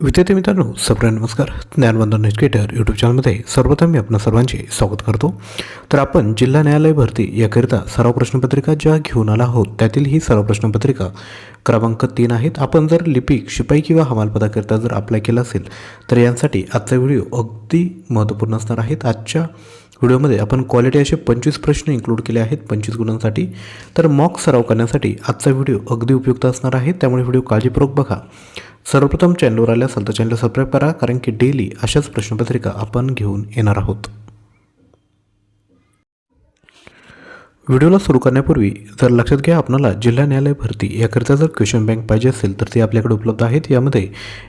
विद्यार्थी मित्रांनो सगळ्या नमस्कार. ज्ञानवंदन एज्युकेटर यूट्यूब चॅनलमध्ये सर्वप्रथम मी आपणा सर्वांचे स्वागत करतो. तर आपण जिल्हा न्यायालय भरती याकरिता सर्व प्रश्नपत्रिका ज्या घेऊन आला आहोत त्यातील ही सर्व प्रश्नपत्रिका क्रमांक तीन आहेत. आपण जर लिपिक शिपाई किंवा हमालपदाकरिता जर अप्लाय केला असेल तर यांसाठी आजचा व्हिडिओ अगदी महत्त्वपूर्ण असणार आहेत आजच्या व्हिडिओमध्ये आपण क्वालिटी असे पंचवीस प्रश्न इन्क्लूड केले आहेत पंचवीस गुणांसाठी. तर मॉक सराव करण्यासाठी आजचा व्हिडिओ अगदी उपयुक्त असणार आहे. त्यामुळे व्हिडिओ काळजीपूर्वक बघा. सर्वप्रथम चॅनलवर आले असाल तर चॅनल सबस्क्राईब करा कारण की डेली अशाच प्रश्नपत्रिका आपण घेऊन येणार आहोत. व्हिडिओला सुरू करण्यापूर्वी जर लक्षात घ्या आपणाला जिल्हा न्यायालय भरती याकरिता जर क्वेश्चन बँक पाहिजे असेल तर ते आपल्याकडे उपलब्ध आहेत. यामध्ये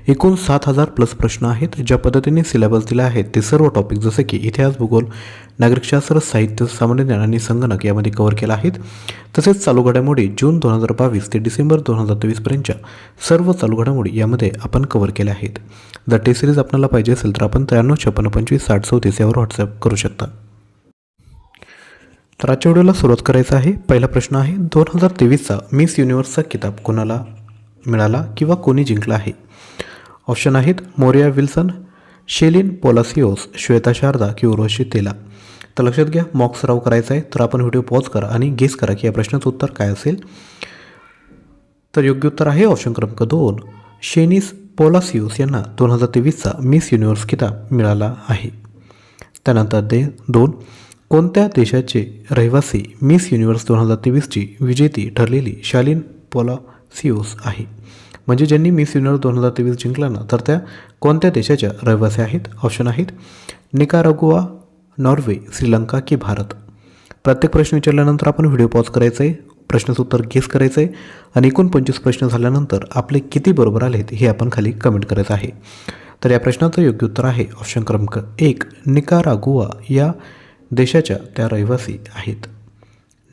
एकूण सात हजार प्लस प्रश्न आहेत ज्या पद्धतीने सिलेबस दिले आहेत. ते सर्व टॉपिक जसे की इतिहास भूगोल नागरिकशास्त्र साहित्य सामान्य ज्ञान आणि संगणक यामध्ये कव्हर केला आहेत. तसेच चालू घडामोडी जून दोन हजार बावीस ते डिसेंबर दोन हजार तेवीसपर्यंतच्या सर्व चालू घडामोडी यामध्ये आपण कव्हर केल्या आहेत. जर टी सिरीज आपल्याला पाहिजे असेल तर आपण त्र्याण्णव छप्पन्न पंचवीस साठ चौतीस यावर व्हॉट्सअप करू शकता. तर आजच्या व्हिडिओला सुरुवात करायचं आहे. पहिला प्रश्न आहे दोन हजार तेवीसचा मिस युनिव्हर्सचा किताब कोणाला मिळाला किंवा कोणी जिंकला आहे? ऑप्शन आहेत मोरिया विल्सन शेलिन पोलासिओस श्वेता शारदा की उर्वशी तेला. तर लक्षात घ्या मॉक्स सराव करायचा आहे. तर आपण व्हिडिओ पॉज करा आणि गेस करा की या प्रश्नाचं उत्तर काय असेल. तर योग्य उत्तर आहे ऑप्शन क्रमांक दोन. शेनिस पोलासिओस यांना दोन हजार तेवीसचा मिस युनिव्हर्स किताब मिळाला आहे. त्यानंतर दे दोन. कोणत्या देशाचे रहिवासी मिस युनिव्हर्स दोन हजार तेवीसची विजेती ठरलेली शालिन पोलासिओस आहे? म्हणजे ज्यांनी मिस युनिव्हर्स दोन हजार तेवीस जिंकला ना तर त्या कोणत्या देशाच्या रहिवासी आहेत? ऑप्शन आहेत निकारागुआ नॉर्वे श्रीलंका की भारत? प्रत्येक प्रश्न विचारल्यानंतर आपण व्हिडिओ पॉज करायचा आहे प्रश्नाचं उत्तर गेस करायचं आहे आणि एकूण पंचवीस प्रश्न झाल्यानंतर आपले किती बरोबर आलेत हे आपण खाली कमेंट करायचं आहे. तर या प्रश्नाचं योग्य उत्तर आहे ऑप्शन क्रमांक एक निकारागुआ या देशाच्या त्या रहिवासी आहेत.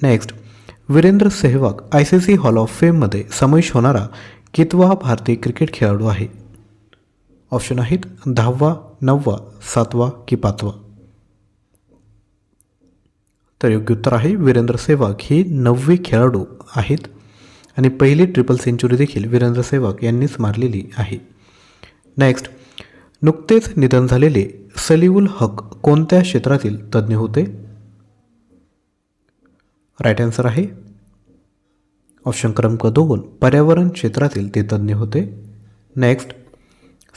Next Virender Sehwag I C C hall of फेममध्ये समावेश होणारा कितवा भारतीय क्रिकेट खेळाडू आहे? ऑप्शन आहेत दहावा नववा सातवा की पाचवा. तर योग्य उत्तर आहे वीरेंद्र सेहवाग हे नववे खेळाडू आहेत आणि पहिली ट्रिपल सेंचुरी देखील वीरेंद्र सेहवाग यांनीच मारलेली आहे. नेक्स्ट नुकतेच निधन झालेले सलीउल हक कोणत्या क्षेत्रातील तज्ज्ञ होते? राईट आन्सर आहे. ऑप्शन क्रमांक दोन पर्यावरण क्षेत्रातील ते तज्ज्ञ होते. नेक्स्ट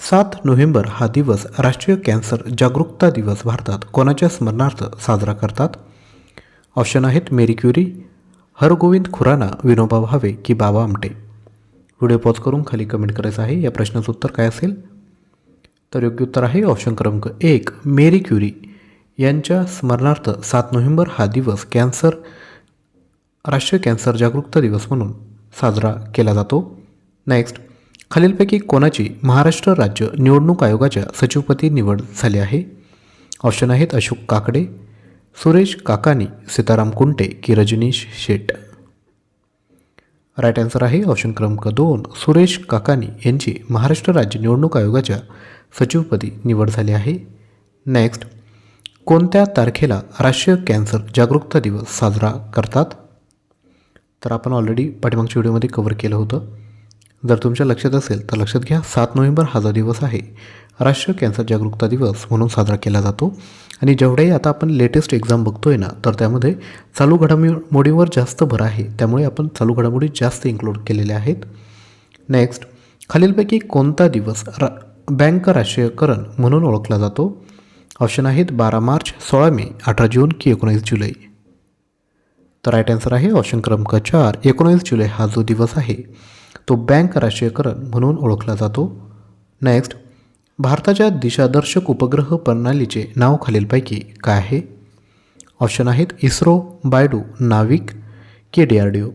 सात नोव्हेंबर हा दिवस राष्ट्रीय कॅन्सर जागरूकता दिवस भारतात कोणाच्या स्मरणार्थ साजरा करतात? ऑप्शन आहेत मेरी क्युरी हरगोविंद खुराना विनोबा भावे की बाबा आमटे. व्हिडिओ पॉज करून खाली कमेंट करायचं आहे. या प्रश्नाचं उत्तर काय असेल? तर योग्य उत्तर आहे ऑप्शन क्रमांक एक मेरी क्युरी. यांच्या स्मरणार्थ सात नोव्हेंबर हा दिवस कॅन्सर राष्ट्रीय कॅन्सर जागरूकता दिवस म्हणून साजरा केला जातो. नेक्स्ट खालीलपैकी कोणाची महाराष्ट्र राज्य निवडणूक आयोगाच्या सचिवपदी निवड झाली आहे? ऑप्शन आहेत अशोक काकडे सुरेश काकानी सीताराम कुंटे की रजनीश शेट. राईट आन्सर आहे ऑप्शन क्रमांक दोन सुरेश काकानी यांची महाराष्ट्र राज्य निवडणूक आयोगाच्या सचिवपदी निवड झाली आहे. नेक्स्ट कोणत्या तारखेला राष्ट्रीय कॅन्सर जागरूकता दिवस साजरा करतात? तर आपण ऑलरेडी पाठीमागच्या व्हिडिओमध्ये कव्हर केलं होतं. जर तुमच्या लक्षात असेल तर लक्षात घ्या सात नोव्हेंबर हा जो दिवस आहे राष्ट्रीय कॅन्सर जागरूकता दिवस म्हणून साजरा केला जातो. आणि जेवढ्याही आता आपण लेटेस्ट एक्झाम बघतोय ना तर त्यामध्ये चालू घडामोडीवर जास्त भर आहे. त्यामुळे आपण चालू घडामोडी जास्त इन्क्लूड केलेल्या आहेत. नेक्स्ट खालीलपैकी कोणता दिवस रा बँक राष्ट्रीयकरण म्हणून ओळखला जातो. ऑप्शन आहेत बारा मार्च सोळा मे अठरा जून की एकोणीस जुलै. तर राईट आन्सर आहे ऑप्शन क्रमांक चार एकोणीस जुलै हा जो दिवस आहे तो बँक राष्ट्रीयकरण म्हणून ओळखला जातो. नेक्स्ट भारताच्या दिशादर्शक उपग्रह प्रणालीचे नाव खालीलपैकी काय आहे? ऑप्शन आहेत इस्रो बायडू नाविक के डी आर डी ओ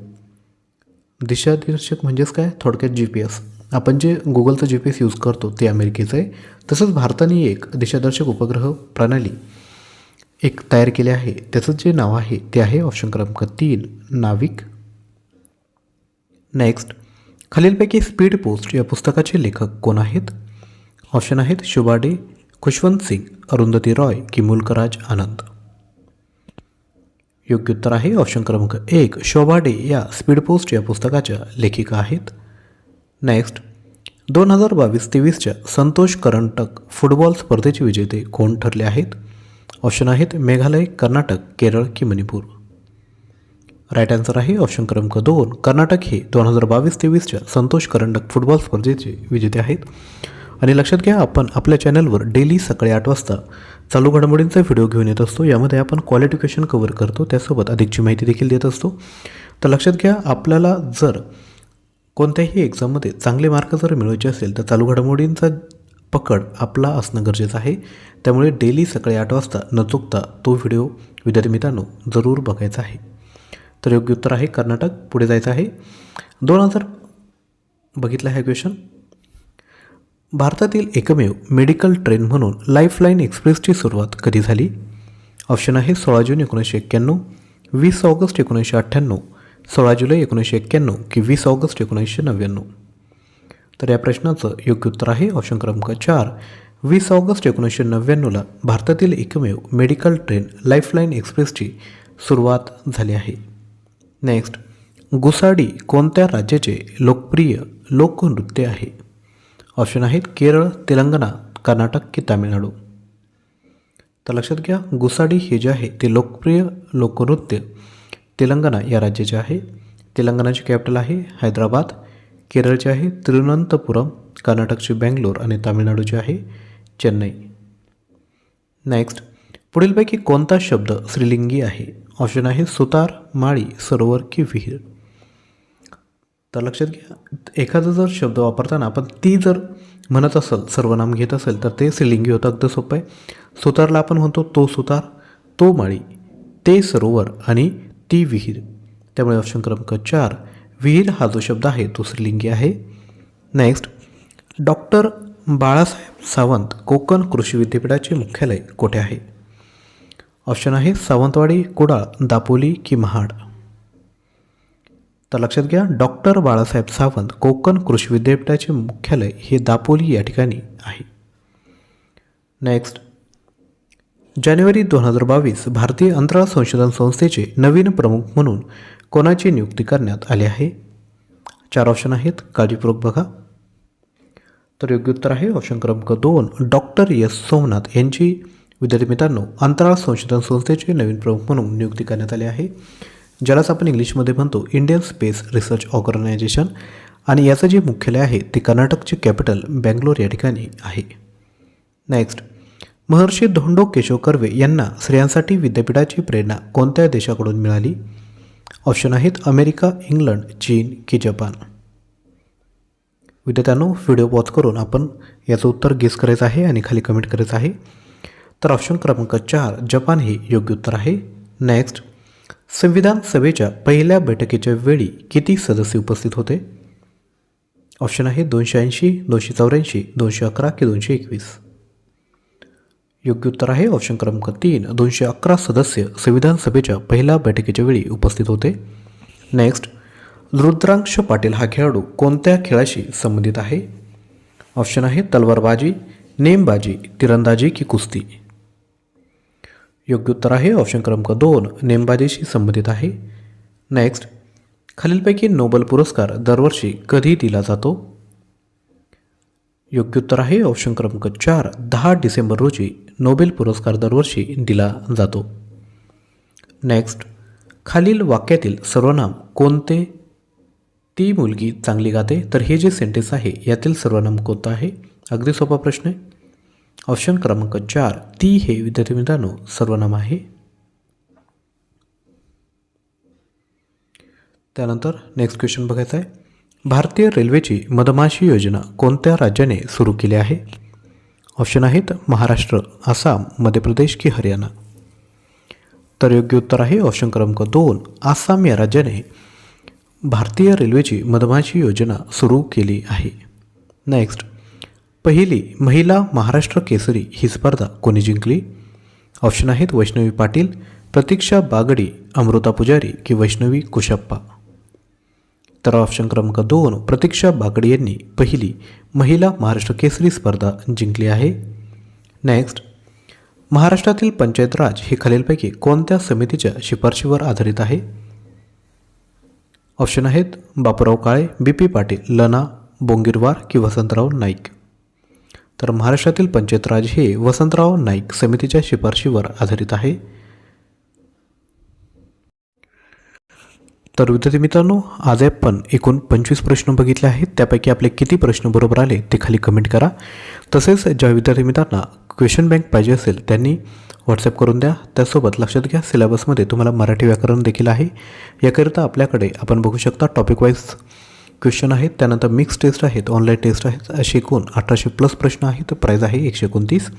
दिशादर्शक म्हणजेच काय? थोडक्यात जी पी एस आपण जे गुगलचं जी पी एस यूज करतो ते अमेरिकेचं आहे. तसंच भारताने एक दिशादर्शक उपग्रह प्रणाली एक तयार केले आहे. त्याचं जे नाव आहे ते आहे ऑप्शन क्रमांक तीन नाविक. नेक्स्ट खालीलपैकी स्पीड पोस्ट या पुस्तकाचे लेखक कोण आहेत? ऑप्शन आहेत शुभाडे खुशवंत सिंग अरुंधती रॉय किमुलकराज आनंद. योग्य उत्तर आहे ऑप्शन क्रमांक एक. शोभा डे या स्पीड पोस्ट या पुस्तकाच्या लेखिका आहेत. नेक्स्ट दोन हजार बावीस तेवीसच्या संतोष करंटक फुटबॉल स्पर्धेचे विजेते कोण ठरले आहेत? ऑप्शन आहेत मेघालय कर्नाटक केरळ की मणिपूर. राईट आन्सर आहे ऑप्शन क्रमांक दोन. कर्नाटक हे दोन हजार बावीस तेवीसच्या संतोष करंडक फुटबॉल स्पर्धेचे विजेते आहेत. आणि लक्षात घ्या आपण आपल्या चॅनलवर डेली सकाळी आठ वाजता चालू घडामोडींचा व्हिडिओ घेऊन येत असतो. यामध्ये आपण क्वालिफिकेशन कव्हर करतो. त्यासोबत अधिकची माहिती देखील देत असतो. तर लक्षात घ्या आपल्याला जर कोणत्याही एक्झाममध्ये चांगले मार्क जर मिळवायचे असेल तर चालू घडामोडींचा पकड आपला असणं गरजेचं आहे. त्यामुळे डेली सकाळी आठ वाजता न चुकता तो व्हिडिओ विद्यार्थी मित्रांनो जरूर बघायचा आहे. तर योग्य उत्तर आहे कर्नाटक. पुढे जायचं आहे. दोन हजार बघितलं आहे क्वेश्चन भारतातील एकमेव मेडिकल ट्रेन म्हणून लाईफलाईन एक्सप्रेसची सुरुवात कधी झाली? ऑप्शन आहे सोळा जून एकोणीसशे एक्क्याण्णव वीस ऑगस्ट एकोणीसशे अठ्ठ्याण्णव. सोळा जुलै एकोणीसशे एक्क्याण्णव की वीस ऑगस्ट एकोणीसशे नव्याण्णव. तर या प्रश्नाचं योग्य उत्तर आहे ऑप्शन क्रमांक चार. वीस ऑगस्ट एकोणीसशे नव्याण्णवला भारतातील एकमेव मेडिकल ट्रेन लाईफलाईन एक्सप्रेसची सुरुवात झाली आहे. नेक्स्ट गुसाडी कोणत्या राज्याचे लोकप्रिय लोकनृत्य आहे? ऑप्शन आहेत केरळ तेलंगणा कर्नाटक की तामिळनाडू. तर लक्षात घ्या गुसाडी हे जे आहे ते लोकप्रिय लोकनृत्य तेलंगणा या राज्याचे आहे तेलंगणाची कॅपिटल आहे हैदराबाद केरळचे आहे तिरुवनंतपुरम कर्नाटकचे बँगलोर आणि तामिळनाडूचे आहे चेन्नई. नेक्स्ट पुढीलपैकी कोणता शब्द स्त्रीलिंगी आहे? ऑप्शन आहे सुतार माळी सरोवर की विहीर. तर लक्षात घ्या एखादा जर शब्द वापरताना आपण ती जर म्हणत असेल सर्वनाम घेत असेल तर ते स्त्रीलिंगी होतं अगदी सोपं आहे. सुतारला आपण म्हणतो तो सुतार तो माळी ते सरोवर आणि ती विहीर. त्यामुळे ऑप्शन क्रमांक चार विहीर हा जो शब्द आहे तो स्त्रीलिंगी आहे. नेक्स्ट डॉक्टर बाळासाहेब सावंत कोकण कृषी विद्यापीठाचे मुख्यालय कोठे आहे? ऑप्शन आहे सावंतवाडी कुडाळ दापोली की महाड. तर लक्षात घ्या डॉक्टर बाळासाहेब सावंत कोकण कृषी विद्यापीठाचे मुख्यालय हे दापोली या ठिकाणी आहे. नेक्स्ट जानेवारी दोन हजार बावीस भारतीय अंतराळ संशोधन संस्थेचे नवीन प्रमुख म्हणून कोणाची नियुक्ती करण्यात आली आहे? चार ऑप्शन आहेत. काळजीपूर्वक बघा. तर योग्य उत्तर आहे ऑप्शन क्रमांक दोन डॉक्टर एस सोमनाथ यांची. विद्यार्थी मित्रांनो अंतराळ संशोधन संस्थेचे नवीन प्रमुख म्हणून नियुक्ती करण्यात आली आहे. ज्यालाच आपण इंग्लिशमध्ये म्हणतो इंडियन स्पेस रिसर्च ऑर्गनायझेशन आणि याचं जे मुख्यालय आहे ते कर्नाटकचे कॅपिटल बँगलोर या ठिकाणी आहे. नेक्स्ट महर्षी धोंडो केशव कर्वे यांना स्त्रियांसाठी विद्यापीठाची प्रेरणा कोणत्या देशाकडून मिळाली? ऑप्शन आहेत अमेरिका इंग्लंड चीन की जपान. विद्यार्थ्यांनो व्हिडिओ पॉज करून आपण याचं उत्तर गेस करायचं आहे आणि खाली कमेंट करायचं आहे. तर ऑप्शन क्रमांक चार जपान हे योग्य उत्तर आहे. नेक्स्ट संविधान सभेच्या पहिल्या बैठकीच्या वेळी किती सदस्य उपस्थित होते? ऑप्शन आहे दोनशे ऐंशी दोनशे चौऱ्याऐंशी दोनशे अकरा की दोनशे एकवीस. योग्य उत्तर आहे. ऑप्शन क्रमांक तीन दोनशे अकरा सदस्य संविधान सभेच्या पहिल्या बैठकीच्या वेळी उपस्थित होते. नेक्स्ट रुद्रांश पाटील हा खेळाडू कोणत्या खेळाशी संबंधित आहे? ऑप्शन आहे तलवारबाजी नेमबाजी तिरंदाजी की कुस्ती? योग्य उत्तर आहे. ऑप्शन क्रमांक दोन नेमबाजीशी संबंधित आहे. नेक्स्ट खालीलपैकी नोबल पुरस्कार दरवर्षी कधी दिला जातो? योग्य उत्तर आहे. ऑप्शन क्रमांक चार दहा डिसेंबर रोजी नोबेल पुरस्कार दरवर्षी दिला जातो. नेक्स्ट खालील वाक्यातील सर्वनाम कोणते? ती मुलगी चांगली गाते. तर हे जे सेंटेन्स आहे यातील सर्वनाम कोणतं आहे? अगदी सोपा प्रश्न आहे. ऑप्शन क्रमांक चार ती हे विद्यार्थी मित्रांनो सर्वनाम आहे. त्यानंतर नेक्स्ट क्वेश्चन बघायचा आहे. भारतीय रेल्वेची मधमाशी योजना कोणत्या राज्याने सुरू केली आहे? ऑप्शन आहेत महाराष्ट्र आसाम मध्य प्रदेश की हरियाणा. तर योग्य उत्तर आहे ऑप्शन क्रमांक दोन आसाम या राज्याने भारतीय रेल्वेची मधमाशी योजना सुरू केली आहे. नेक्स्ट पहिली महिला महाराष्ट्र केसरी ही स्पर्धा कोणी जिंकली? ऑप्शन आहेत वैष्णवी पाटील प्रतीक्षा बागडी अमृता पुजारी की वैष्णवी कुशप्पा. तर ऑप्शन क्रमांक दोन प्रतीक्षा बागडे यांनी पहिली महिला महाराष्ट्र केसरी स्पर्धा जिंकली आहे. नेक्स्ट महाराष्ट्रातील पंचायत राज हे खालीलपैकी कोणत्या समितीच्या शिफारशीवर आधारित आहे? ऑप्शन आहेत बापूराव काळे बी पी पाटील लना बोंगीरवार की वसंतराव नाईक. तर महाराष्ट्रातील पंचायत राज हे वसंतराव नाईक समितीच्या शिफारशीवर आधारित आहे. तर विद्यार्थी मित्रांनो आज आपण एकूण पंचवीस प्रश्न बघितले आहेत. त्यापैकी आपले किती प्रश्न बरोबर आले ते खाली कमेंट करा. तसेच ज्या विद्यार्थी मित्रांना क्वेश्चन बँक पाहिजे असेल त्यांनी व्हॉट्सअप करून द्या. त्यासोबत लक्षात घ्या सिलेबसमध्ये तुम्हाला मराठी व्याकरण देखील आहे. याकरिता आपल्याकडे आपण बघू शकता टॉपिक वाईज क्वेश्चन आहेत. त्यानंतर मिक्स टेस्ट आहेत ऑनलाईन टेस्ट आहेत. असे एकूण अठराशे प्लस प्रश्न आहेत. प्राईज आहे एकशे एकोणतीस.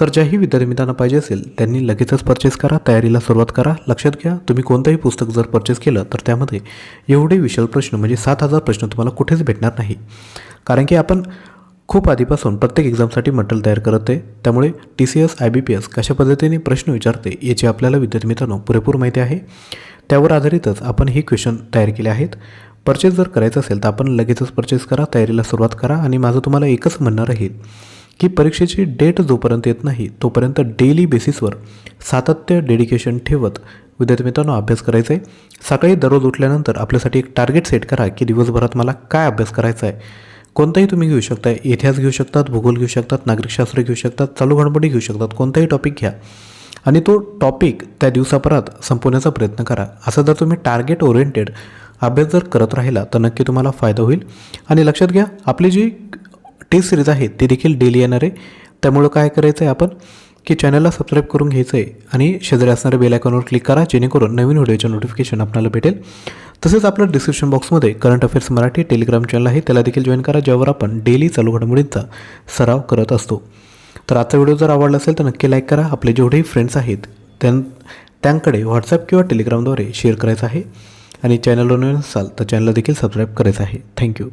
तर ज्याही विद्यार्थी मित्रांना पाहिजे असेल त्यांनी लगेचच परचेस करा तयारीला सुरुवात करा. लक्षात घ्या तुम्ही कोणतंही पुस्तक जर परचेस केलं तर त्यामध्ये एवढे विशाल प्रश्न म्हणजे सात हजार प्रश्न तुम्हाला कुठेच भेटणार नाही. कारण की आपण खूप आधीपासून प्रत्येक एक्झामसाठी मटेरियल तयार करत आहे. त्यामुळे T C S I B P S कशा पद्धतीने प्रश्न विचारते याची आपल्याला विद्यार्थी मित्रांनो पुरेपूर माहिती आहे. त्यावर आधारितच आपण हे क्वेश्चन तयार केले आहेत. परचेस जर करायचं असेल तर आपण लगेचच परचेस करा तयारीला सुरुवात करा. आणि माझं तुम्हाला एकच म्हणणं राहील की परीक्षेची डेट जोपर्यंत येत नाही तोपर्यंत डेली बेसिसवर सातत्य डेडिकेशन ठेवत विद्यार्थी मित्रांनो अभ्यास करायचा आहे सकाळी दररोज उठल्यानंतर आपल्यासाठी एक टार्गेट सेट करा की दिवसभरात मला काय अभ्यास करायचा आहे कोणताही तुम्ही घेऊ शकता इतिहास घेऊ शकतात भूगोल घेऊ शकतात नागरिकशास्त्र घेऊ शकतात चालू घडमोडी घेऊ शकतात कोणताही टॉपिक घ्या. आणि तो टॉपिक त्या दिवसापरात संपवण्याचा प्रयत्न करा. असं जर तुम्ही टार्गेट ओरिएंटेड अभ्यास जर करत राहिला तर नक्की तुम्हाला फायदा होईल. आणि लक्षात घ्या आपली जी टेस्ट सिरीज आहे ती देखील डेली येणार आहे. त्यामुळं काय करायचं आहे आपण? की चॅनलला सबस्क्राईब करून घ्यायचं आहे आणि शेजारी असणाऱ्या बेल आयकॉनवर क्लिक करा जेणेकरून नवीन व्हिडिओचे नोटिफिकेशन आपल्याला भेटेल. तसेच आपलं डिस्क्रिप्शन बॉक्समध्ये current affairs Marathi telegram channel आहे त्याला देखील जॉईन करा ज्यावर आपण डेली चालू घडामोडींचा सराव करत असतो. तर आजचा व्हिडिओ जर आवडला असेल तर नक्की लाईक करा. आपले जेवढेही फ्रेंड्स आहेत त्यां त्यांकडे व्हॉट्सअप किंवा टेलिग्रामद्वारे शेअर करायचं आहे. आणि चॅनलवर नवीन असाल तर चॅनलला देखील सबस्क्राईब करायचं आहे. थँक्यू